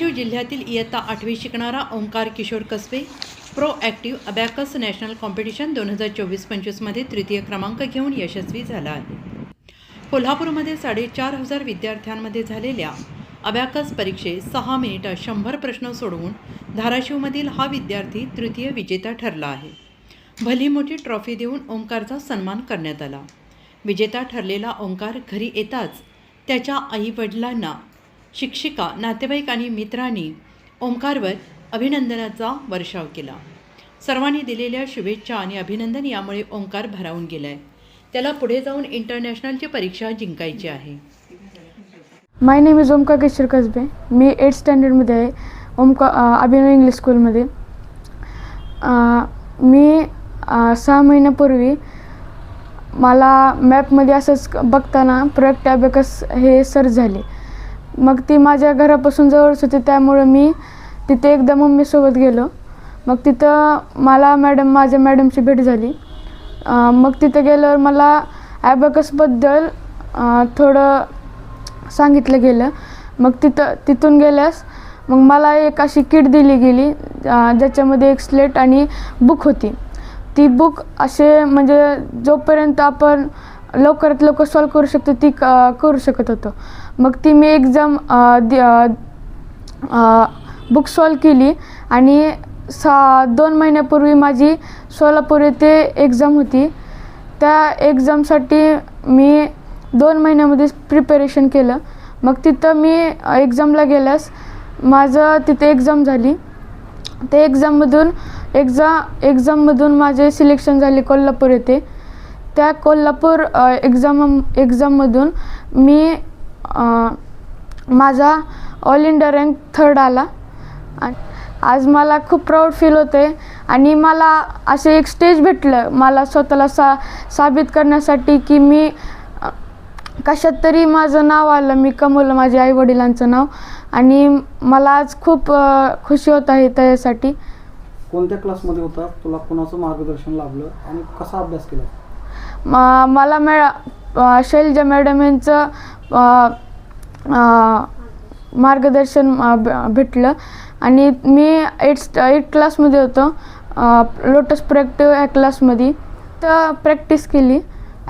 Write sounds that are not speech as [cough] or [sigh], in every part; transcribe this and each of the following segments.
धाराशिव जिल्ह्यातील इयत्ता आठवी शिकणारा Omkar Kishor Kasbe pro active abacus national competition दोन हजार चोवीस पंचवीसमध्ये तृतीय क्रमांक घेऊन यशस्वी झाला आहे. कोल्हापूरमध्ये साडेचार हजार विद्यार्थ्यांमध्ये झालेल्या अबॅकस परीक्षेत सहा मिनिटात शंभर प्रश्न सोडवून धाराशिवमधील हा विद्यार्थी तृतीय विजेता ठरला आहे. भली मोठी ट्रॉफी देऊन ओंकारचा सन्मान करण्यात आला. विजेता ठरलेला ओंकार घरी येताच त्याच्या आईवडिलांना शिक्षिका नातेवाईक आणि मित्रांनी ओंकारवर अभिनंदनाचा वर्षाव केला. सर्वांनी दिलेल्या शुभेच्छा आणि अभिनंदन यामुळे ओंकार भारावून गेलाय. त्याला पुढे जाऊन इंटरनॅशनलची परीक्षा जिंकायची आहे. My name is Omkar Kishor Kasbe me eight स्टँडर्डमध्ये आहे. ओमका अभिनव इंग्लिश स्कूलमध्ये मी सहा महिन्यापूर्वी मला मॅपमध्ये असंच बघताना प्रयोग टॅबेकस हे सर्च झाले. मग ती माझ्या घरापासून जवळच होती त्यामुळं मी तिथे एकदा मम्मीसोबत गेलो. मग तिथं मला मॅडम माझ्या मॅडमची भेट झाली. मग तिथं गेल्यावर मला ॲबॅकसबद्दल थोडं सांगितलं गेलं. मग तिथं तिथून गेल्यास मग मला एक अशी किट दिली गेली ज्याच्यामध्ये एक स्लेट आणि बुक होती. ती बुक असे म्हणजे जोपर्यंत आपण लवकरात लवकर सॉल्व करू शकतो ती क करू शकत होतो. मग ती मी एक्झाम बुक सॉल्व केली आणि सा दोन महिन्यापूर्वी माझी सोलापूर येथे एक्झाम होती. त्या एक्झामसाठी मी दोन महिन्यामध्ये प्रिपरेशन केलं. मग तिथं मी एक्झामला गेल्यास माझं तिथे एक्झाम झाली. ते एक्झाममधून एक्झा एक्झाममधून माझे सिलेक्शन झाले कोल्हापूर येथे. त्या कोल्हापूर एक्झाम एक्झाममधून मी माझा ऑल इंडिया रँक थर्ड आला. आज मला खूप प्राऊड फील होते. आणि मला असे एक स्टेज भेटलं मला स्वतःला सा साबित करण्यासाठी की मी कशात तरी माझं नाव आलं मी कमवलं माझ्या आईवडिलांचं नाव. आणि मला आज खूप खुशी होत आहे त्यासाठी कोणत्या क्लासमध्ये होता? तुला कोणाचं मार्गदर्शन लाभलं? आणि कसा अभ्यास केला? मला मॅ शैलजा मॅडम यांचं मार्गदर्शन भेटलं. आणि मी एट एट क्लासमध्ये होतो. लोटस प्रॅक्टिव्ह या क्लासमध्ये तर प्रॅक्टिस केली.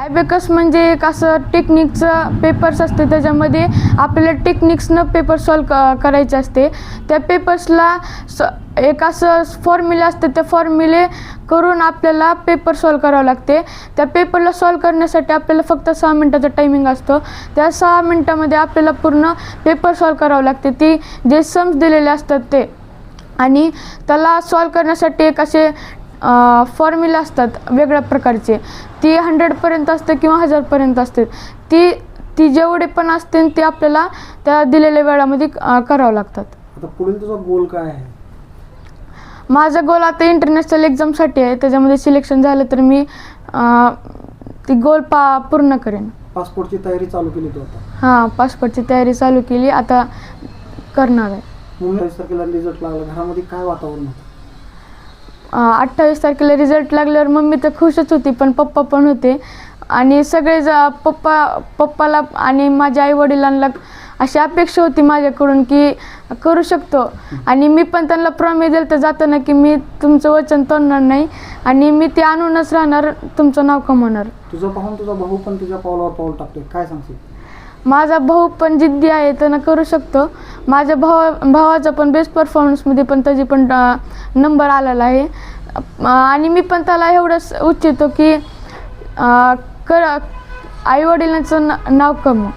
ॲबेकस म्हणजे एक असं टेक्निकचं पेपर्स असते. त्याच्यामध्ये आपल्याला टेक्निक्सनं पेपर सॉल्व क करायचे असते. त्या पेपर्सला स एक असं फॉर्म्युले असते. त्या फॉर्म्युले करून आपल्याला पेपर सॉल्व करावं लागते. त्या पेपरला सॉल्व करण्यासाठी आपल्याला फक्त सहा मिनटाचा टायमिंग असतो. त्या सहा मिनटामध्ये आपल्याला पूर्ण पेपर सॉल्व करावं लागते. ती जे सम्स दिलेले असतात ते. आणि त्याला सॉल्व करण्यासाठी एक असे फॉर्म्युला असतात वेगळ्या प्रकारचे. ती हंड्रेडपर्यंत असते किंवा हजारपर्यंत असते. ती ती जेवढे पण असते ते आपल्याला त्या दिलेल्या वेळामध्ये करावं लागतात. आता पुढील तुझा गोल काय आहे? माझा गोल आता इंटरनॅशनल एक्झामसाठी आहे. त्याच्यामध्ये सिलेक्शन झालं तर मी ती गोल पा पूर्ण करेन. पासपोर्टची तयारी चालू केली तू आता? हां पासपोर्टची तयारी चालू केली. आता करणार आहे. मुंबई तारखेला रिझल्ट लागला. घरामध्ये काय वातावरण होतं? अठ्ठावीस तारखेला रिझल्ट लागल्यावर मम्मी तर खुशच होती पण पप्पा पण होते. आणि सगळे ज पप्पा पप्पाला आणि माझ्या आईवडिलांना अशी अपेक्षा होती माझ्याकडून की करू शकतो. आणि मी पण त्यांना प्रॉमिस दिलं तर जाताना की मी तुमचं वचन तोडणार नाही. आणि मी ते आणूनच राहणार तुमचं नाव कमवणार. तुझं पाहून तुझा भाऊ पण तुझ्या पावलावर पाऊल टाकतोय. काय सांगशील? माझा भाऊ पण जिद्दी आहे त्यानं करू शकतो. माझ्या भावा भावाचा पण बेस्ट परफॉर्मन्समध्ये पण त्याची पण नंबर आलेला आहे. आणि मी पण त्याला एवढंच इच्छितो की अ, कर आईवडिलांचं न नाव कमव.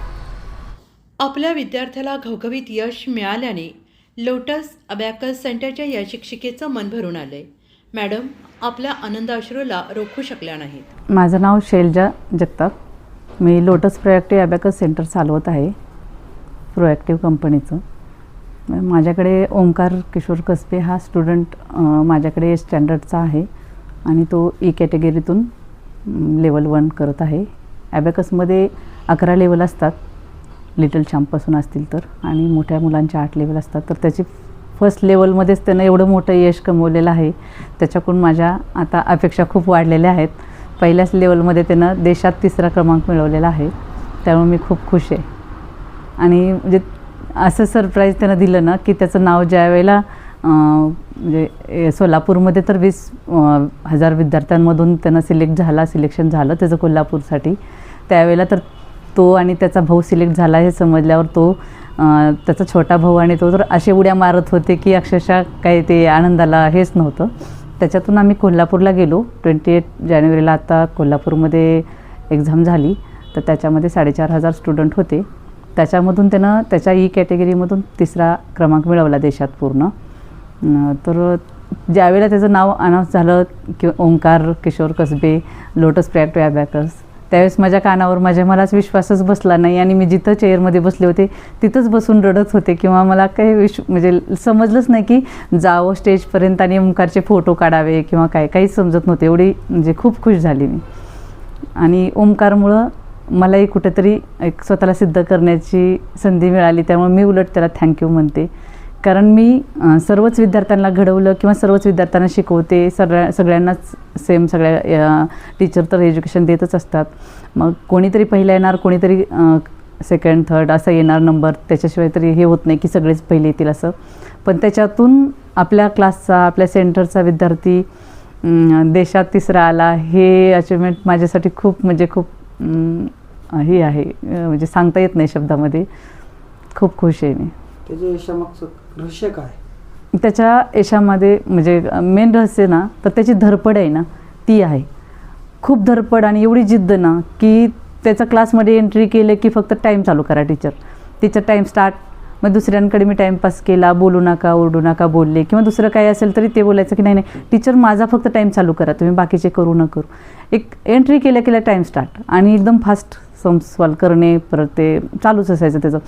आपल्या विद्यार्थ्याला घवघवीत यश मिळाल्याने लोटस अबॅकस सेंटरच्या या शिक्षिकेचं मन भरून आलंय. मॅडम आपल्या आनंदाश्रूला रोखू शकल्या नाहीत. माझं नाव शैलजा जगताप. मी लोटस प्रोॲक्टिव्ह ॲबॅकस सेंटर चालवत आहे. प्रोॲक्टिव्ह कंपनीचं माझ्याकडे ओंकार किशोर कसबे हा स्टुडंट माझ्याकडे स्टँडर्डचा आहे आणि तो ई कॅटेगरीतून लेवल वन करत आहे. ॲबॅकसमध्ये अकरा लेवल असतात. लिटल चॅम्पपासून असतील तर. आणि मोठ्या मुलांच्या आठ लेवल असतात. तर त्याची फर्स्ट लेवलमध्येच त्यानं एवढं मोठं यश कमवलेलं आहे. त्याच्याकडून माझ्या आता अपेक्षा खूप वाढलेल्या आहेत. पहिल्याच लेवलमध्ये त्यानं देशात तिसरा क्रमांक मिळवलेला आहे. त्यामुळे मी खूप खुश आहे. आणि म्हणजे असं सरप्राईज त्यानं दिलं ना की त्याचं नाव ज्या वेळेला म्हणजे सोलापूरमध्ये तर वीस हजार विद्यार्थ्यांमधून त्यानं सिलेक्ट झाला सिलेक्शन झालं त्याचं कोल्हापूरसाठी. त्यावेळेला तर तो आणि त्याचा भाऊ सिलेक्ट झाला हे समजल्यावर तो त्याचा छोटा भाऊ आणि तो तर असे उड्या मारत होते की अक्षरशः काही ते आनंदाला हेच नव्हतं. त्याच्यातून आम्ही कोल्हापूरला गेलो. ट्वेंटी एट जानेवारीला आता कोल्हापूरमध्ये एक्झाम झाली. तर त्याच्यामध्ये साडेचार हजार स्टुडंट होते. त्याच्यामधून त्यानं त्याच्या e ई कॅटेगरीमधून तिसरा क्रमांक मिळवला देशात पूर्ण. तर ज्यावेळेला त्याचं नाव अनाऊन्स झालं की ओंकार किशोर कसबे लोटस प्रॅक्ट बॅकर्स त्यावेळेस माझ्या कानावर माझ्या मलाच विश्वासच बसला नाही आणि मी जिथं चेअरमध्ये बसले होते तिथंच बसून रडत होते किंवा मला काही विश्व म्हणजे समजलंच नाही की जावं स्टेजपर्यंत आणि ओंकारचे फोटो काढावे किंवा काय काहीच समजत नव्हते. एवढी म्हणजे खूप खुश झाली मी. आणि ओंकारमुळं मलाही कुठेतरी एक स्वतःला सिद्ध करण्याची संधी मिळाली त्यामुळे मी उलट त्याला थँक्यू म्हणते. कारण मी सर्वच विद्यार्थ्यांना घडवलं किंवा सर्वच विद्यार्थ्यांना शिकवते सगळ्या सगळ्यांनाच सेम सगळ्या टीचर तर एज्युकेशन देतच असतात. मग कोणीतरी पहिला येणार कोणीतरी सेकंड थर्ड असं येणार नंबर त्याच्याशिवाय तरी हे होत नाही की सगळेच पहिले येतील असं. पण त्याच्यातून आपल्या क्लासचा आपल्या सेंटरचा विद्यार्थी देशात तिसरा आला हे अचिव्हमेंट माझ्यासाठी खूप म्हणजे खूप हे आहे म्हणजे सांगता येत नाही शब्दामध्ये. खूप खुश आहे मी. त्याच्या यशामागचं रहस्य काय? त्याच्या यशामध्ये म्हणजे मेन रहस्य ना तर त्याची धरपड आहे ना ती आहे. खूप धरपड आणि एवढी जिद्द ना की त्याचा क्लासमध्ये एंट्री केलं की फक्त टाईम चालू करा टीचर टीचर टाईम स्टार्ट मग दुसऱ्यांकडे मी टाईमपास केला बोलू नका ओरडू नका बोलले. किंवा दुसरं काही असेल तरी ते बोलायचं की नाही नाही टीचर माझा फक्त टाईम चालू करा तुम्ही बाकीचे करू न करू एक एंट्री केल्या केल्या टाईम स्टार्ट आणि एकदम फास्ट सॉल्व करणे परत ते चालूच असायचं त्याचं.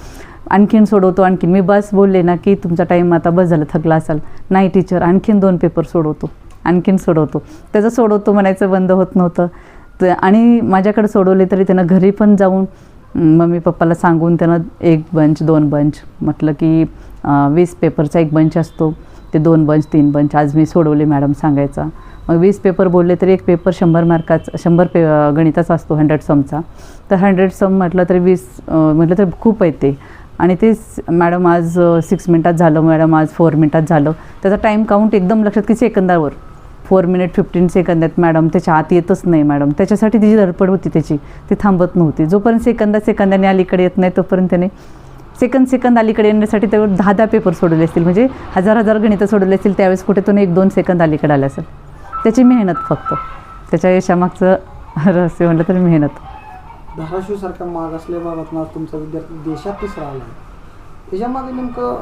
आणखीन सोडवतो आणखीन. मी बस बोलले ना की तुमचा टाईम आता बस झाला थकला असाल. नाही टीचर आणखीन दोन पेपर सोडवतो. आणखीन सोडवतो. त्याचं सोडवतो म्हणायचं बंद होत नव्हतं. तर आणि माझ्याकडे सोडवले तरी त्यांना घरी पण जाऊन मम्मी पप्पाला सांगून त्यांना एक बंच दोन बंच म्हटलं की वीस पेपरचा एक बंच असतो. ते दोन बंच तीन बंच आज मी सोडवले मॅडम सांगायचा. मग वीस पेपर बोलले तरी एक पेपर शंभर मार्काचा शंभर पे गणिताचा असतो हंड्रेड समचा तर हंड्रेड सम म्हटलं तरी वीस म्हटलं तर खूप आहे ते. आणि तेच मॅडम आज सिक्स मिनटात झालं मॅडम आज फोर मिनटात झालं. त्याचा टाईम काउंट एकदम लक्षात की सेकंदावर? फोर मिनिट फिफ्टीन सेकंदात मॅडम त्याच्या आत येतच नाही मॅडम. त्याच्यासाठी तिची धडपड होती त्याची ती थांबत नव्हती. जोपर्यंत सेकंदा सेकंदाने अलीकडे येत नाही तोपर्यंत त्याने सेकंद सेकंद अलीकडे येण्यासाठी त्यावर दहा दहा पेपर सोडले असतील. म्हणजे हजार हजार गणितं सोडले असतील त्यावेळेस कुठेतून एक दोन सेकंद अलीकडे आले असेल. त्याची मेहनत फक्त. त्याच्या यशामागचं रहस्य म्हटलं तर मेहनत. मागासलेल्या भागातून आज तुमचा विद्यार्थी देशात तिसरा आला आहे त्याच्यामागे नेमकं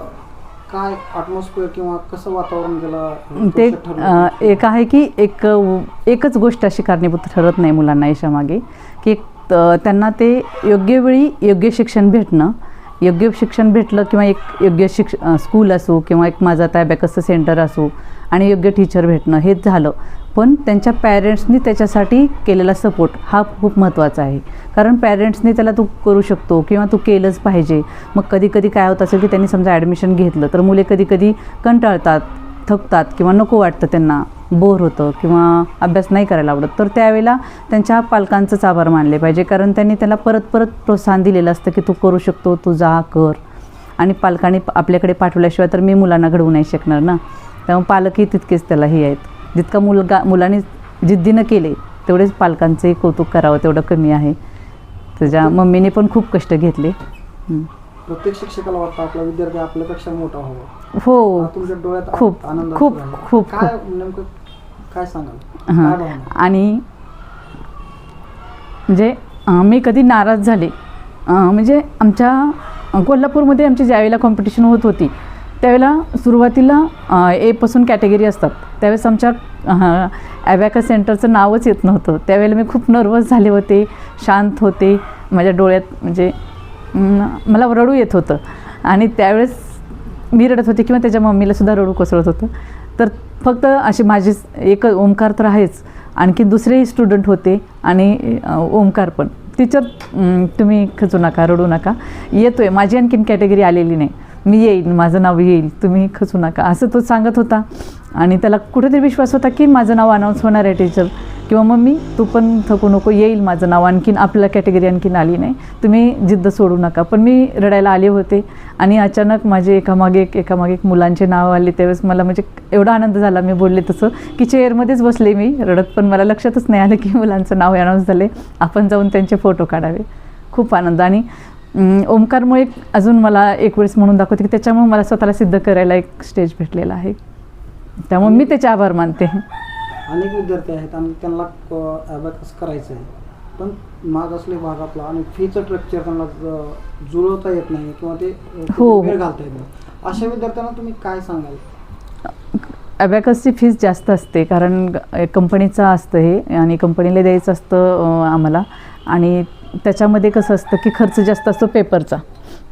काय ॲटमॉस्फिअर किंवा कसं वातावरण गेलं? ते एक आहे की एक एकच गोष्ट अशी कारणीभूत ठरत नाही मुलांना यशामागे की त्यांना ते योग्य वेळी योग्य शिक्षण भेटणं योग्य शिक्षण भेटलं किंवा एक योग्य शिक्ष स्कूल असो किंवा एक माझा आता सेंटर असो आणि योग्य टीचर भेटणं हेच झालं. पण त्यांच्या पॅरेंट्सनी त्याच्यासाठी केलेला सपोर्ट हा खूप महत्त्वाचा आहे. कारण पॅरेंट्सनी त्याला तू करू शकतो किंवा तू केलंच पाहिजे. मग कधी कधी काय होत असेल की त्यांनी समजा ॲडमिशन घेतलं तर मुले कधी कधी कंटाळतात थकतात किंवा नको वाटतं त्यांना. बोर होतं किंवा अभ्यास नाही करायला आवडत तर त्यावेळेला त्यांच्या पालकांचंच आभार मानले पाहिजे. कारण त्यांनी त्याला परत परत प्रोत्साहन दिलेलं असतं की तू करू शकतो तू जा कर. आणि पालकांनी आपल्याकडे पाठवल्याशिवाय तर मी मुलांना घडवू नाही शकणार ना. त्यामुळे पालकही तितकेच त्याला हे आहेत. जितका मुलगा मुलांनी जिद्दीनं केले तेवढेच पालकांचंही कौतुक करावं तेवढं कमी आहे. त्याच्या मम्मीने पण खूप कष्ट घेतले. हं. प्रत्येक शिक्षकाला वाटतं आपला विद्यार्थी आपल्यापेक्षा मोठा हवा. हो. खूप, आनंद खूप, खूप, नेमकं काय सांगाल? काय हां भावना? आणि म्हणजे अं, मी कधी नाराज झाले. अं, म्हणजे आमच्या कोल्हापूरमध्ये आमची ज्यावेळेला कॉम्पिटिशन होत होती त्यावेळेला सुरुवातीला अं, एपासून कॅटेगरी असतात. त्यावेळेस आमच्या ॲबॅका सेंटरचं नावच येत नव्हतं. त्यावेळेला मी खूप नर्वस झाले होते शांत होते. माझ्या डोळ्यात म्हणजे अं, मला रडू येत होतं. आणि त्यावेळेस मी रडत होते किंवा त्याच्या मम्मीला सुद्धा रडू कोसळत होतं. तर फक्त असे माझे एक ओंकार तर आहेच. आणखी दुसरेही स्टुडंट होते आणि ओंकार पण. टीचर तुम्ही खचू नका रडू नका. येतो आहे माझी आणखीन कॅटेगरी आलेली नाही. मी येईन माझं नाव येईल तुम्ही खचू नका असं तो सांगत होता. आणि त्याला कुठेतरी विश्वास होता की माझं नाव अनाऊन्स होणार आहे टीचर किंवा मम्मी तू पण थकू नको येईल माझं नाव आणखीन आपल्या कॅटेगरी आणखीन आली नाही. तुम्ही जिद्द सोडू नका. पण मी रडायला आले होते. आणि अचानक माझे एकामागे एक एकामागे एक मुलांचे नाव आले. त्यावेळेस मला म्हणजे एवढा आनंद झाला मी बोलले तसं की चेअरमध्येच बसले मी रडत. पण मला लक्षातच नाही आलं की मुलांचं नाव अनाऊन्स झाले. आपण जाऊन त्यांचे फोटो काढावे. खूप आनंद. आणि अं, ओमकारमुळे अजून मला एक वेळेस म्हणून दाखवते की त्याच्यामुळे मला स्वतःला सिद्ध करायला एक स्टेज भेटलेला आहे. त्यामुळे मी त्याचे आभार मानते. अनेक विद्यार्थी आहेत आणि त्यांना करायचं आहे पण मागासले भागातला आणि फीचं स्ट्रक्चर त्यांना जुळवता येत नाही किंवा ते हो. वेळ घालता येत नाही. अशा विद्यार्थ्यांना तुम्ही काय सांगाल? ॲबॅकसची फीस जास्त असते कारण कंपनीचं असतं हे आणि कंपनीला द्यायचं असतं आम्हाला. आणि त्याच्यामध्ये कसं असतं की खर्च जास्त असतो पेपरचा.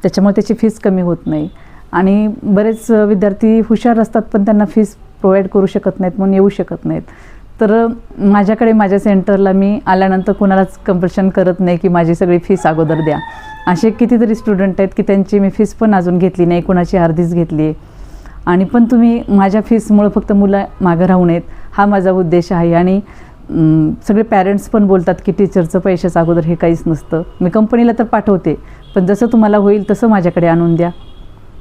त्याच्यामुळे त्याची फीस कमी होत नाही. आणि बरेच विद्यार्थी हुशार असतात पण त्यांना फीस प्रोव्हाइड करू शकत नाहीत म्हणून येऊ शकत नाहीत. तर माझ्याकडे माझ्या सेंटरला मी आल्यानंतर कुणालाच कंपल्शन करत नाही की माझी सगळी फीस अगोदर द्या. असे कितीतरी स्टुडंट आहेत की त्यांची मी फीस पण अजून घेतली नाही कुणाची अर्धीच घेतली आहे. आणि पण तुम्ही माझ्या फीसमुळं फक्त मुलं मागं राहू नयेत हा माझा उद्देश आहे. आणि सगळे पॅरेंट्स पण बोलतात की टीचरचं पैशाचं अगोदर हे काहीच नसतं. मी कंपनीला तर पाठवते पण जसं तुम्हाला होईल तसं माझ्याकडे आणून द्या.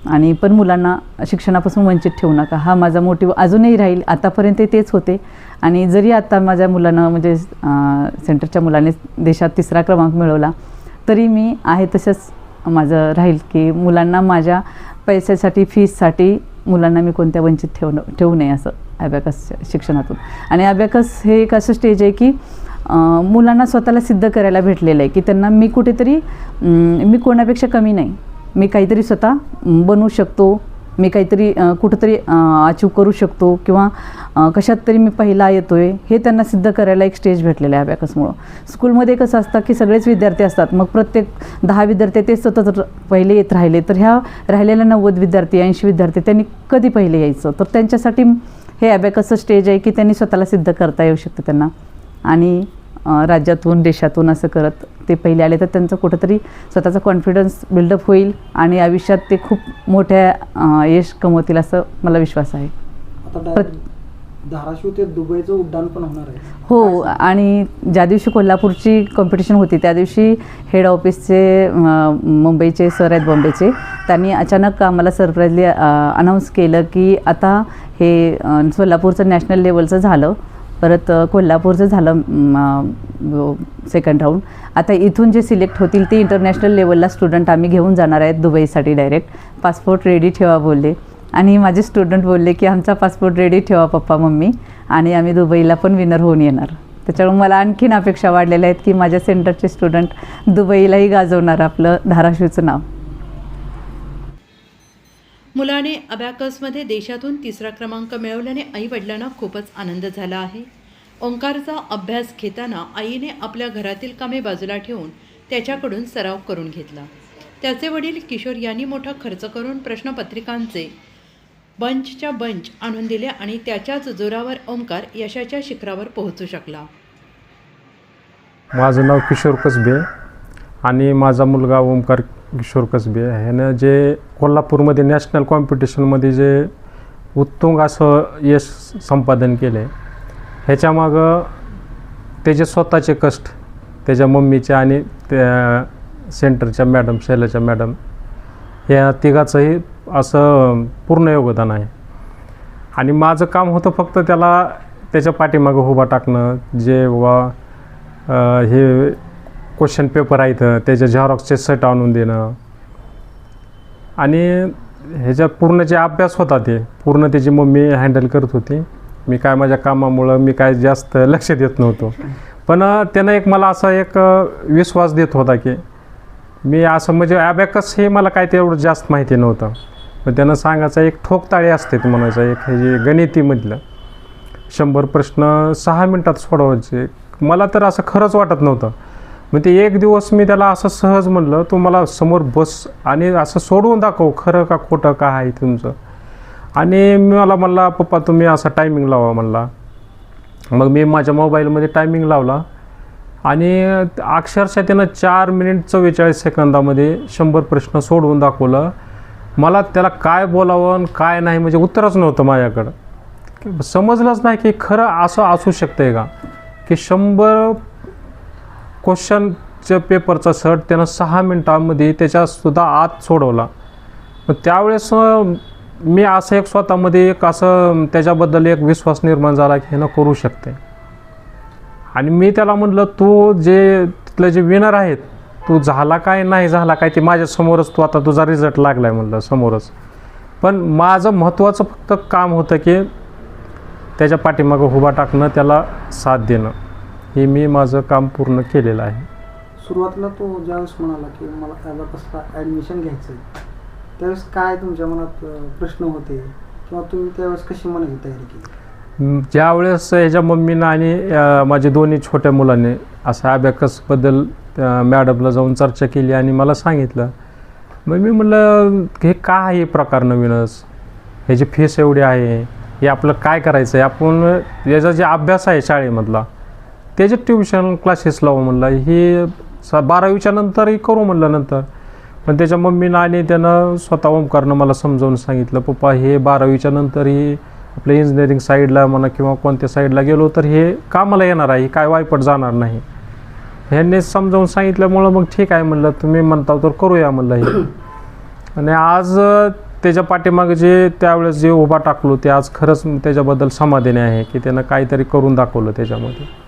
आणि पण मुलांना शिक्षणापासून वंचित ठेवू नका. हा माझा मोटिव अजूनही राहील आतापर्यंत तेच होते. आणि जरी आता माझ्या मुलांना म्हणजे सेंटरच्या मुलाने देशात तिसरा क्रमांक मिळवला तरी मी आहे तसंच माझं राहील की मुलांना माझ्या पैशासाठी फीससाठी मुलांना मी कोणत्या वंचित ठेवणं ठेवू नये असं अभ्याकस शिक्षणातून. आणि अभ्याकस हे एक असं स्टेज आहे की मुलांना स्वतःला सिद्ध करायला भेटलेलं आहे की त्यांना मी कुठेतरी मी कोणापेक्षा कमी नाही. मी काहीतरी स्वतः बनवू शकतो मी काहीतरी कुठंतरी अचीव करू शकतो किंवा कशात तरी मी पहिला येतो आहे हे त्यांना सिद्ध करायला एक स्टेज भेटलेलं आहे अबॅकसमुळं स्कूलमध्ये कसं असतं की सगळेच विद्यार्थी असतात मग प्रत्येक दहा विद्यार्थी ते सतत पहिले येत राहिले तर ह्या राहिलेल्या नव्वद विद्यार्थी ऐंशी विद्यार्थी त्यांनी कधी पहिले यायचं? तर त्यांच्यासाठी हे अभ्याकसचं स्टेज आहे की त्यांनी स्वतःला सिद्ध करता येऊ शकतं त्यांना. आणि राज्यातून देशातून असं करत ते पहिले आले तर त्यांचं कुठंतरी स्वतःचा कॉन्फिडन्स बिल्डअप होईल आणि आयुष्यात ते खूप मोठ्या यश कमवतील असं मला विश्वास आहे. धाराशिव ते दुबईचं उड्डाण पण होणार आहे. हो आणि ज्या दिवशी कोल्हापूरची कॉम्पिटिशन होती त्या दिवशी हेड ऑफिसचे मुंबईचे सर आहेत बॉम्बेचे त्यांनी अचानक आम्हाला सरप्राईजली अनाऊन्स केलं की आता हे सोलापूरचं नॅशनल लेवलचं झालं. परत कोल्हापूरचं झालं सेकंड राऊंड आता इथून जे सिलेक्ट होतील ते इंटरनॅशनल लेवलला स्टुडंट आम्ही घेऊन जाणार आहेत दुबईसाठी डायरेक्ट पासपोर्ट रेडी ठेवा बोलले. आणि माझे स्टुडंट बोलले की आमचा पासपोर्ट रेडी ठेवा पप्पा मम्मी. आणि आम्ही दुबईला पण विनर होऊन येणार. त्याच्यामुळे मला आणखीन अपेक्षा वाढलेल्या आहेत की माझ्या सेंटरचे स्टुडंट दुबईलाही गाजवणार आपलं धाराशिवचं नाव. मुलाने अबॅकसमध्ये देशातून तिसरा क्रमांक मिळवल्याने आई वडिलांना खूपच आनंद झाला आहे. ओंकारचा अभ्यास घेताना आईने आपल्या घरातील कामे बाजूला ठेवून त्याच्याकडून सराव करून घेतला. त्याचे वडील किशोर यांनी मोठा खर्च करून प्रश्नपत्रिकांचे बंचच्या बंच आणून दिले आणि त्याच्याच जोरावर ओंकार यशाच्या शिखरावर पोहोचू शकला. माझं नाव किशोर कसबे. आणि माझा मुलगा ओमकार किशोर कसबे ह्यानं जे कोल्हापूरमध्ये नॅशनल कॉम्पिटिशनमध्ये जे उत्तुंग असं यश संपादन केलं आहे ह्याच्यामागं त्याचे स्वतःचे कष्ट त्याच्या मम्मीचे आणि त्या सेंटरच्या मॅडम शैलाच्या मॅडम या तिघाचंही असं पूर्ण योगदान आहे. आणि माझं काम होतं फक्त त्याला त्याच्या पाठीमागं उभा टाकणं जे वा हे क्वेश्चन पेपर आहेत त्याच्या झेरॉक्सचे सेट आणून देणं. आणि ह्याच्या पूर्ण जे अभ्यास होता ते पूर्ण त्याची मम्मी हँडल करत होती. मी काय माझ्या कामामुळं मी काय जास्त लक्ष देत नव्हतो. पण त्यानं एक मला असा एक विश्वास देत होता की मी असं म्हणजे ॲबॅकस हे मला काय तेवढं जास्त माहिती नव्हतं. पण त्यांना सांगायचं एक ठोकताळी असते ते म्हणायचं एक हे जे गणितीमधलं. शंभर प्रश्न सहा मिनटात सोडवायचे. मला तर असं खरंच वाटत नव्हतं. मग ते एक दिवस मी त्याला असं सहज म्हणलं तू मला समोर बस आणि असं सोडवून दाखव खरं का खोटं का आहे तुमचं. आणि मला म्हणला पप्पा तुम्ही असा टायमिंग लावा म्हणला. मग मी माझ्या मोबाईलमध्ये टायमिंग लावला. आणि अक्षरशः त्यानं चार मिनिट चव्वेचाळीस सेकंदामध्ये शंभर प्रश्न सोडवून दाखवलं. मला त्याला काय बोलावं आणि काय नाही म्हणजे उत्तरच नव्हतं माझ्याकडं. समजलंच नाही की खरं असं असू शकतं आहे का? की शंभर क्वेश्चनच्या पेपरचा शर्ट त्यानं सहा मिनटामध्ये त्याच्यासुद्धा आत सोडवला. मग त्यावेळेस मी असं एक स्वतःमध्ये एक असं त्याच्याबद्दल एक विश्वास निर्माण झाला की हे करू शकते. आणि मी त्याला म्हटलं तू जे तिथले जे विनर आहेत तू झाला काय नाही झाला काय ते माझ्यासमोरच तू आता तुझा रिझल्ट लागला आहे म्हटलं समोरच. पण माझं महत्त्वाचं फक्त काम होतं की त्याच्या पाठीमागं उभा टाकणं त्याला साथ देणं. हे मी माझं काम पूर्ण केलेलं आहे. सुरुवातीला तो ज्यावेळेस म्हणाला की मला ॲबॅकसला ॲडमिशन घ्यायचं आहे त्यावेळेस काय तुमच्या मनात प्रश्न होते? किंवा तुम्ही त्यावेळेस कशी मनाची तयारी केली? ज्यावेळेस ह्याच्या मम्मीनं आणि माझ्या दोन्ही छोट्या मुलांनी असं त्या मॅडमला जाऊन चर्चा केली आणि मला सांगितलं मग मी म्हटलं हे का आहे हे प्रकार नवीनच? ह्याची फीस एवढी आहे? हे आपलं काय करायचं आहे आपण याचा जे अभ्यास आहे शाळेमधला त्याचे ट्युशन क्लासेस लावू म्हणलं. हे स बारावीच्या नंतरही करू म्हणलं नंतर. पण त्याच्या मम्मीनं आणि त्यानं स्वतः ओमकारनं मला समजावून सांगितलं पप्पा हे बारावीच्या नंतरही आपल्या इंजिनिअरिंग साईडला म्हणा किंवा कोणत्या साईडला गेलो तर हे कामाला येणार आहे. काय वायपट जाणार नाही. ह्यांनी समजावून सांगितल्यामुळं मग ठीक आहे म्हणलं. तुम्ही म्हणता तर करूया म्हणलं हे. [clears throat] आणि आज त्याच्या पाठीमागे जे त्यावेळेस जे उभा टाकलो ते आज खरंच त्याच्याबद्दल समाधानी आहे की त्यानं काहीतरी करून दाखवलं त्याच्यामध्ये.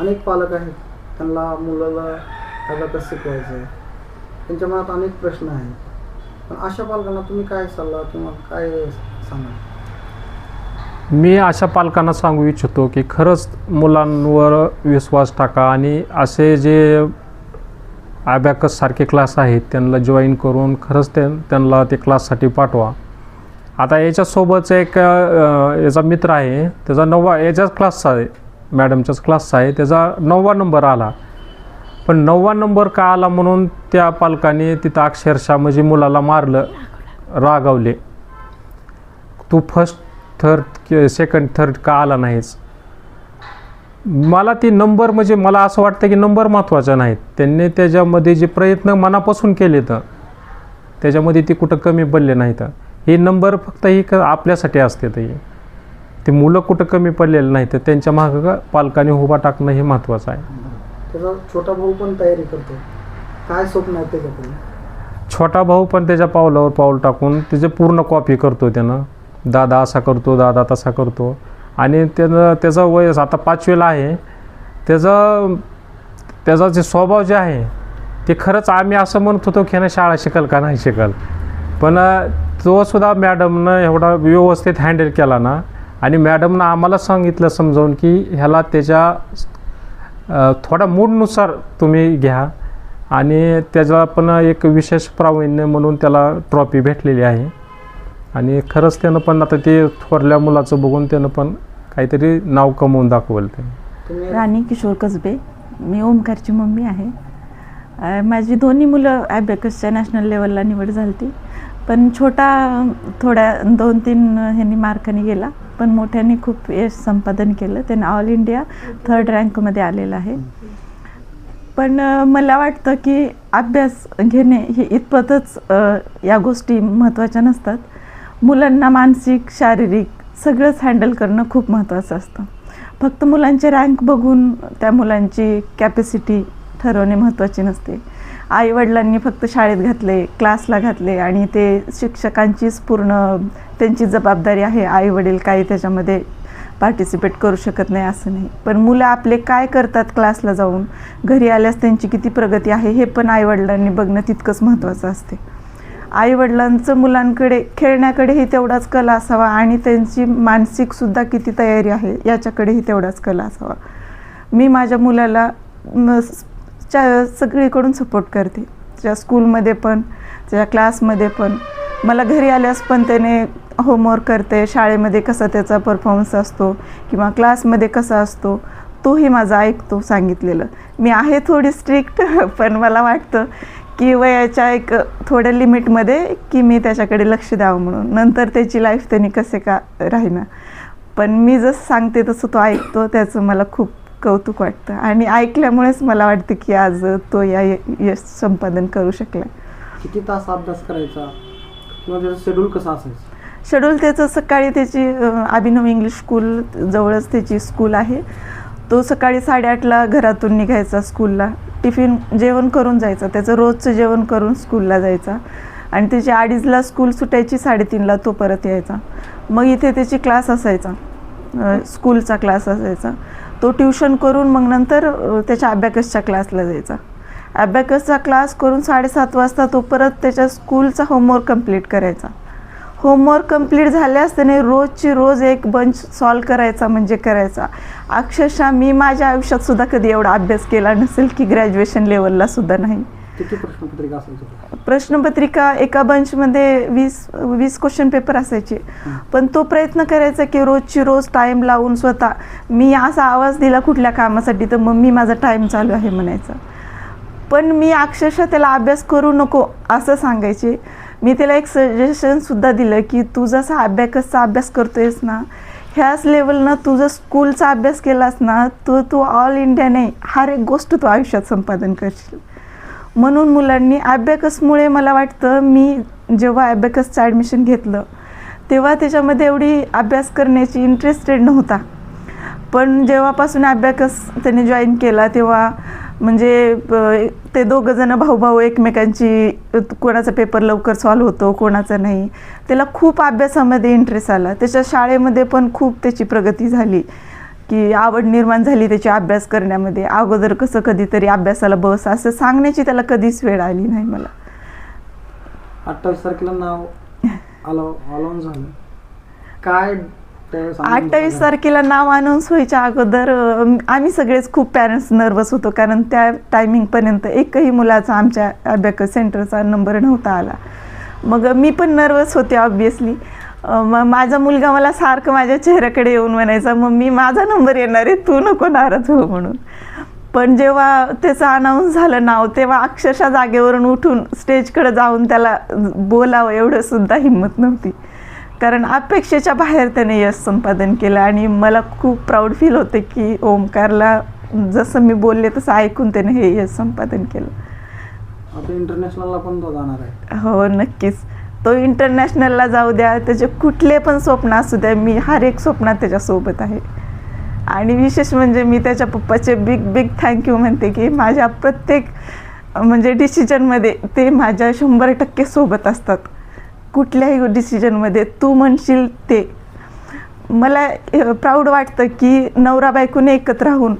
अनेक पालक आहेत. त्यांना मुलाला कसं शिकवायचं आहे? त्यांच्या मनात अनेक प्रश्न आहेत. पण अशा पालकांना तुम्ही काय सल्ला किंवा काय सांगा मी अशा पालकांना सांगू इच्छितो की खरंच मुलांवर विश्वास टाका आणि असे जे आबॅकससारखे क्लास आहेत त्यांना जॉईन करून खरंच ते त्यांना ते क्लाससाठी पाठवा. आता याच्यासोबतच एक याचा मित्र आहे. त्याचा नववा याच्याच क्लासचा आहे. मॅडमच्याच क्लासचा आहे. त्याचा नववा नंबर आला. पण नववा नंबर का आला म्हणून त्या पालकाने तिथं अक्षरशः म्हणजे मुलाला मारलं रागावले. तू फर्स्ट थर्ड सेकंड थर्ड का आला नाहीस? मला ती नंबर म्हणजे मला असं वाटतं की नंबर महत्त्वाचा नाहीत त्यांनी त्याच्यामध्ये जे प्रयत्न मनापासून केले तर त्याच्यामध्ये ती कुठं कमी पडले नाहीत. हे नंबर फक्त ही आपल्यासाठी असते ते. ते मुलं कुठं कमी पडलेले नाहीत तर त्यांच्या मागं पालकांनी उभा टाकणं हे महत्त्वाचं आहे. त्याचा छोटा भाऊ पण तयारी करतो काय स्वप्न आहे त्याच्याकडे छोटा भाऊ पण त्याच्या पावलावर पाऊल टाकून त्याचे पूर्ण कॉपी करतो त्यानं. दादा असा करतो दादा तसा करतो. आणि त्यानं त्याचं वय आता पाचवीला आहे. त्याचं त्याचा जे स्वभाव जे आहे ते खरंच आम्ही असं म्हणत होतो की ह्यानं शाळा शिकल का नाही शिकल. पण तो सुद्धा मॅडमनं एवढा व्यवस्थित हँडल केला ना आणि मॅडमनं आम्हाला सांगितलं समजावून की ह्याला त्याच्या अ, थोड्या मूडनुसार तुम्ही घ्या. आणि त्याचा पण एक विशेष प्रावीण्य म्हणून त्याला ट्रॉफी भेटलेली आहे. आणि खरंच त्यानं पण आता ते थोरल्या मुलाचं बघून त्यानं पण काहीतरी नाव कमवून दाखवलं ते तुम्ही राणी किशोर कसबे. मी ओमकारची मम्मी आहे. माझी दोन्ही मुलं ॲबॅकसच्या नॅशनल लेवलला निवड झाली ती पण छोटा थोड्या दोन तीन ह्यांनी मार्काने गेला. पण मोठ्यांनी खूप यश संपादन केलं. त्यांना ऑल इंडिया थर्ड रँकमध्ये आलेलं आहे. पण मला वाटतं की अभ्यास घेणे हे इतपतच या गोष्टी महत्त्वाच्या नसतात. मुलांना मानसिक शारीरिक सगळंच हँडल करणं खूप महत्त्वाचं असतं. फक्त मुलांचे रँक बघून त्या मुलांची कॅपॅसिटी ठरवणे महत्त्वाचे नसते. आईवडिलांनी फक्त शाळेत घातले क्लासला घातले आणि ते शिक्षकांचीच पूर्ण त्यांची जबाबदारी आहे. आईवडील काही त्याच्यामध्ये पार्टिसिपेट करू शकत नाही असं नाही. पण मुलं आपले काय करतात क्लासला जाऊन? घरी आल्यास त्यांची किती प्रगती आहे हे पण आईवडिलांनी बघणं तितकंच महत्त्वाचं असते. आईवडिलांचं मुलांकडे खेळण्याकडेही तेवढाच कला असावा आणि त्यांची मानसिकसुद्धा किती तयारी आहे याच्याकडेही तेवढाच कला असावा. मी माझ्या मुलाला म, च्या सगळीकडून सपोर्ट करते. ज्या स्कूलमध्ये पण त्याच्या क्लासमध्ये पण. मला घरी आल्यास पण त्याने होमवर्क करते शाळेमध्ये कसा त्याचा परफॉर्मन्स असतो किंवा क्लासमध्ये कसा असतो तोही माझा ऐकतो सांगितलेलं. मी आहे थोडी स्ट्रिक्ट [laughs] पण मला वाटतं की वयाच्या एक थोड्या लिमिटमध्ये की मी त्याच्याकडे लक्ष द्यावं म्हणून. नंतर त्याची लाईफ त्यांनी कसे का राहीना. पण मी जसं सांगते तसं तो ऐकतो त्याचं मला खूप कौतुक वाटतं. आणि ऐकल्यामुळेच मला वाटतं की आज तो या य- यश संपादन करू शकला. किती तास अभ्यास करायचा? किंवा त्याचं शेड्यूल कसं असायचं? शेड्यूल त्याचं सकाळी त्याची अभिनव इंग्लिश स्कूल जवळच त्याची स्कूल आहे. तो सकाळी साडेआठला घरातून निघायचा स्कूलला टिफिन जेवण करून जायचा. त्याचं रोजचं जेवण करून स्कूलला जायचा. आणि त्याची अडीचला स्कूल सुटायची साडेतीनला तो परत यायचा. मग इथे त्याची क्लास असायचा. स्कूलचा क्लास असायचा. तो ट्युशन करून मग नंतर त्याच्या अबॅकसच्या क्लासला जायचा. अबॅकसचा क्लास करून साडेसात वाजता तो परत त्याच्या स्कूलचा होमवर्क कंप्लीट करायचा. होमवर्क कंप्लीट झाल्यास त्याने रोजची रोज एक बंच सॉल्व करायचा म्हणजे करायचा. अक्षरशः मी माझ्या आयुष्यात सुद्धा कधी एवढा अभ्यास केला नसेल की ग्रॅज्युएशन लेवलला सुद्धा नाही. किती प्रश्नपत्रिका असायची प्रश्नपत्रिका एका बंचमध्ये वीस वीस क्वेश्चन पेपर असायचे. पण तो प्रयत्न करायचा की रोजची रोज टाईम लावून स्वतः. मी असा आवाज दिला कुठल्या कामासाठी तर मम्मी माझा टाईम चालू आहे म्हणायचं. पण मी अक्षरशः त्याला अभ्यास करू नको असं सांगायचे. मी त्याला एक सजेशनसुद्धा दिलं की तू जसा अभ्याकसचा अभ्यास करतोयस ना ह्याच लेवलनं तू जर स्कूलचा अभ्यास केलास ना तर तू ऑल इंडिया नाही हर एक गोष्ट तू आयुष्यात संपादन करशील. म्हणून मुलांनी अभ्याकसमुळे मला वाटतं मी जेव्हा अभ्याकसचं ॲडमिशन घेतलं तेव्हा त्याच्यामध्ये एवढी अभ्यास करण्याची इंटरेस्टेड नव्हता. पण जेव्हापासून अभ्याकस त्याने जॉईन केला तेव्हा म्हणजे ते दोघं जण भाऊ भाऊ एकमेकांची कोणाचा पेपर लवकर सॉल्व होतो कोणाचा नाही. त्याला खूप अभ्यासामध्ये इंटरेस्ट आला. त्याच्या शाळेमध्ये पण खूप त्याची प्रगती झाली. की आवड निर्माण झाली त्याची अभ्यास करण्यामध्ये. अगोदर कसं कधीतरी अभ्यासाला बस असं सांगण्याची त्याला कधीच वेळ आली नाही मला. अठ्ठावीस तारखेला नाव झालं. काय अठ्ठावीस? तारखेला नाव अनाऊन्स व्हायच्या अगोदर आम्ही सगळेच खूप पॅरेंट्स नर्वस होतो कारण त्या टायमिंगपर्यंत एकही मुलाचा आमच्या अभ्यास सेंटरचा नंबर नव्हता आला. मग मी पण नर्वस होते ऑब्विसली मग माझा मुलगा मला सारखं माझ्या चेहऱ्याकडे येऊन म्हणायचा मम्मी माझा नंबर येणार आहे तू नको नाराज हो म्हणून. पण जेव्हा त्याचं अनाऊन्स झालं नाव तेव्हा अक्षरशः जागेवरून उठून स्टेजकडे जाऊन त्याला बोलावं एवढं सुद्धा हिंमत नव्हती. कारण अपेक्षेच्या बाहेर त्याने यश संपादन केलं आणि मला खूप प्राऊड फील होते की ओमकारला जसं मी बोलले तसं ऐकून त्याने हे यश संपादन केलं. इंटरनॅशनलला पण तो जाणार आहे. हो नक्कीच. तो इंटरनॅशनलला जाऊ द्या त्याचे कुठले पण स्वप्न असू द्या मी हर एक स्वप्नात त्याच्यासोबत आहे. आणि विशेष म्हणजे मी त्याच्या पप्पाचे बिग बिग थँक्यू म्हणते की माझ्या प्रत्येक म्हणजे डिसिजनमध्ये ते माझ्या शंभर टक्के सोबत असतात. कुठल्याही डिसिजनमध्ये तू म्हणशील ते. मला प्राऊड वाटतं की नवरा बायकोने एकत्र राहून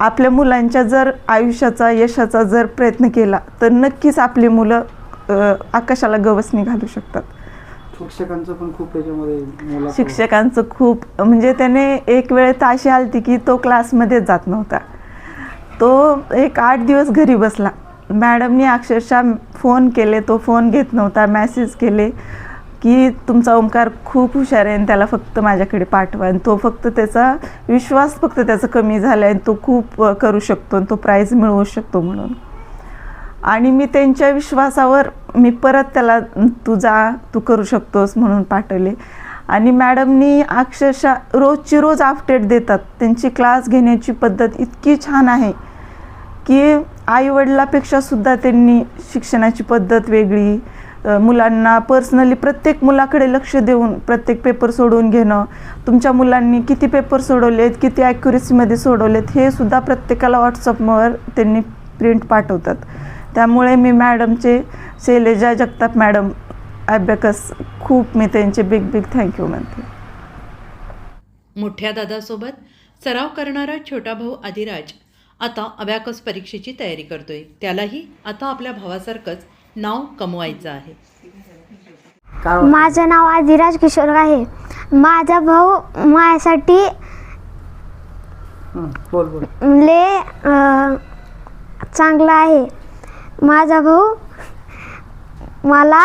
आपल्या मुलांच्या जर आयुष्याचा यशाचा जर प्रयत्न केला तर नक्कीच आपली मुलं आकाशाला गवसणी घालू शकतात. शिक्षकांचं पण खूप शिक्षकांचं खूप म्हणजे त्याने एक वेळ तर अशी आलती की तो क्लासमध्येच जात नव्हता. तो एक आठ दिवस घरी बसला. मॅडमनी अक्षरशः फोन केले तो फोन घेत नव्हता मॅसेज केले की तुमचा ओंकार खूप हुशार आहे आणि त्याला फक्त माझ्याकडे पाठवा. आणि तो फक्त त्याचा विश्वास फक्त त्याचा कमी झाला आहे तो खूप करू शकतो आणि तो प्राईज मिळवू शकतो म्हणून. आणि मी त्यांच्या विश्वासावर मी परत त्याला तू जा तू करू शकतोस म्हणून पाठवले. आणि मॅडमनी अक्षरशः रोजची रोज अपडेट देतात. त्यांची क्लास घेण्याची पद्धत इतकी छान आहे की आईवडिलापेक्षासुद्धा त्यांनी शिक्षणाची पद्धत वेगळी. मुलांना पर्सनली प्रत्येक मुलाकडे लक्ष देऊन प्रत्येक पेपर सोडवून घेणं तुमच्या मुलांनी किती पेपर सोडवलेत किती ॲक्युरेसीमध्ये सोडवलेत हे सुद्धा प्रत्येकाला व्हॉट्सअपवर त्यांनी प्रिंट पाठवतात. त्यामुळे मी मॅडमचे शैलेजा जगताप मॅडम ॲबॅकस खूप मी त्यांचे बिग बिग थँक्यू म्हणते. मोठ्या दादासोबत सराव करणारा छोटा भाऊ आदिराज आता अबॅकस परीक्षेची तयारी करतोय. त्यालाही आता आपल्या भावासारखंच नाव कमवायचं आहे? माझं नाव आदिराज किशोर आहे. माझा भाऊ माझ्यासाठी बोल बोल. ले चांगला आहे. माझा भाऊ मला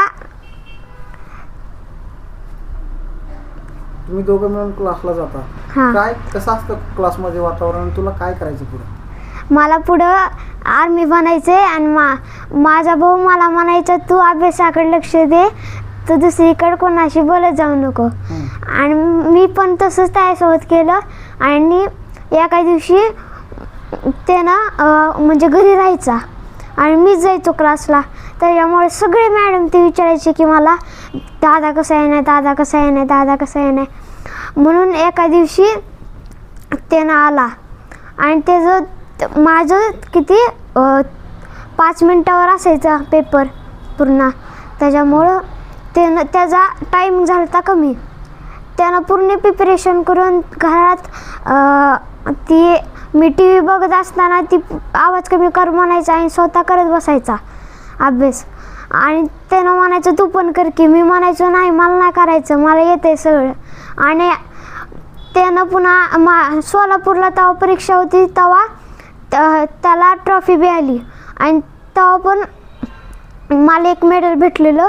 तुम्ही दोघं मिळून क्लासला जाता. हां. काय कसं असतं क्लासमध्ये वातावरण? तुला काय करायचं पुढे? मला पुढं आर्मी बनायचं आहे आणि मा माझा भाऊ मला म्हणायचं तू अभ्यासाकडे लक्ष दे तू दुसरीकडे कोणाशी बोलत जाऊ नको. आणि मी पण तसंच त्यासोबत केलं. आणि एका दिवशी त्यानं अं, म्हणजे घरी राहायचा. आणि मीच जायचो क्लासला त्याच्यामुळे सगळे मॅडम ते विचारायचे की मला दादा कसा आहे दादा कसा आहे नाही दादा कसा आहे नाही म्हणून एका दिवशी त्यानं आला. आणि त्याचं माझं किती पाच मिनटावर असायचा पेपर पूर्ण. त्याच्यामुळं त्यानं त्याचा टाईम झाला होता कमी. त्यानं पूर्ण प्रिपरेशन करून घरात ती मी टी व्ही बघत असताना ती आवाज कमी कर म्हणायचा आणि स्वतः करत बसायचा. अभ्यास. आणि त्यानं म्हणायचं तू पण कर की. मी म्हणायचो नाही मला नाही करायचं. मला येते सगळं. आणि त्यानं पुन्हा मा सोलापूरला तेव्हा परीक्षा होती तेव्हा त- त्याला ट्रॉफी बी आली आणि तेव्हा पण मला एक मेडल भेटलेलं.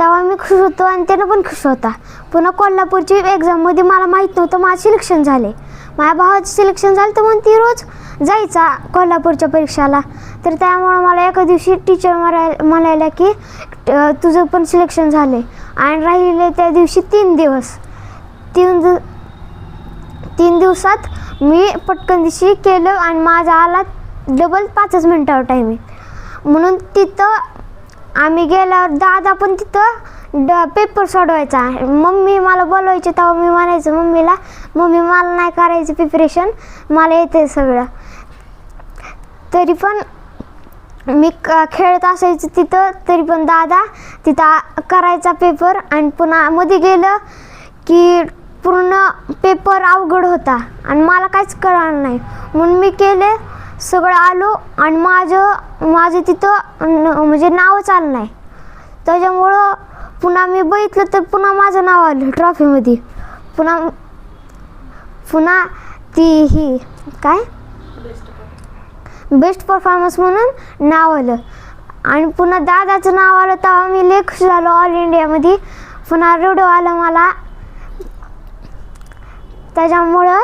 तेव्हा मी खुश होतो आणि त्यानं पण खुश होता. पुन्हा कोल्हापूरची एक्झाममध्ये मला माहीत नव्हतं माझं सिलेक्शन झाले माझ्या भावाचं सिलेक्शन झालं तर मग ती रोज जायचा कोल्हापूरच्या परीक्षाला. तर त्यामुळं मला एका दिवशी टीचर मरा म्हणायला की तुझं पण सिलेक्शन झाले आणि राहिले त्या दिवशी तीन दिवस. तीन दिव तीन दिवसात मी पटकन दिवशी केलं आणि माझा आला डबल पाचच मिनटावर टायमिंग म्हणून तिथं आम्ही गेल्यावर दादा पण तिथं ड पेपर सोडवायचा मम्मी मला बोलवायची तेव्हा मी म्हणायचं मम्मीला मम्मी मला नाही करायचं प्रिपरेशन मला येते सगळं. तरी पण मी क- खेळत असायचं तिथं तरी पण दादा तिथं करायचा पेपर आणि पुन्हा मध्ये गेलं की पूर्ण पेपर अवघड होता आणि मला काहीच कळणार नाही. म्हणून मी केले सगळं आलो आणि माझं माझं तिथं न- म्हणजे नावच आलं नाही. त्याच्यामुळं पुन्हा मी बघितलं तर पुन्हा माझं नाव आलं ट्रॉफीमध्ये. पुन्हा पुन्हा ती ही काय? बेस्ट परफॉर्मन्स म्हणून नाव आलं. आणि पुन्हा दादाचं नाव आलं तेव्हा मी लय खुश झालो ऑल इंडियामध्ये पुन्हा रोडो आलं मला. त्याच्यामुळं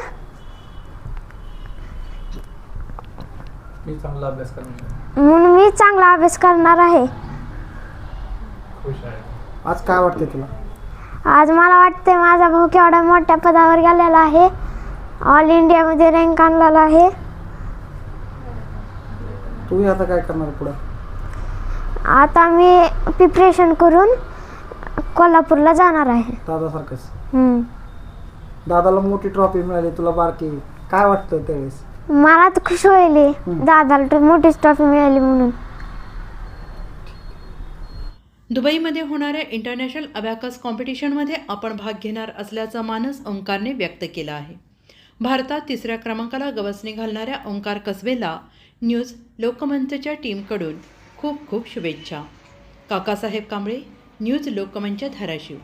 मी चांगला अभ्यास करणार म्हणून मी चांगला अभ्यास करणार आहे. आज काय वाटते तुला? आज मला वाटते माझा भाऊ केवढा मोठ्या पदावर गेलेला आहे. ऑल इंडियामध्ये रँक आणलेला आहे. तुम्ही आता काय करणार पुढं? आता मी प्रिपरेशन करून कोल्हापूरला जाणार आहे. दादासारखंच? हम्म. दादाला मोठी ट्रॉफी मिळाली तुला बारकी. काय वाटतं त्यावेळेस? मला तर खुश होईल. दादाला तर मोठीच ट्रॉफी मिळाली म्हणून. दुबईमध्ये होणाऱ्या इंटरनॅशनल अबॅकस कॉम्पिटिशनमध्ये आपण भाग घेणार असल्याचा मानस ओंकारने व्यक्त केला आहे. भारतात तिसऱ्या क्रमांकाला गवसणी घालणाऱ्या ओंकार कसबेला न्यूज लोकमंचच्या टीमकडून खूप खूप शुभेच्छा. काकासाहेब कांबळे न्यूज लोकमंच धाराशिव.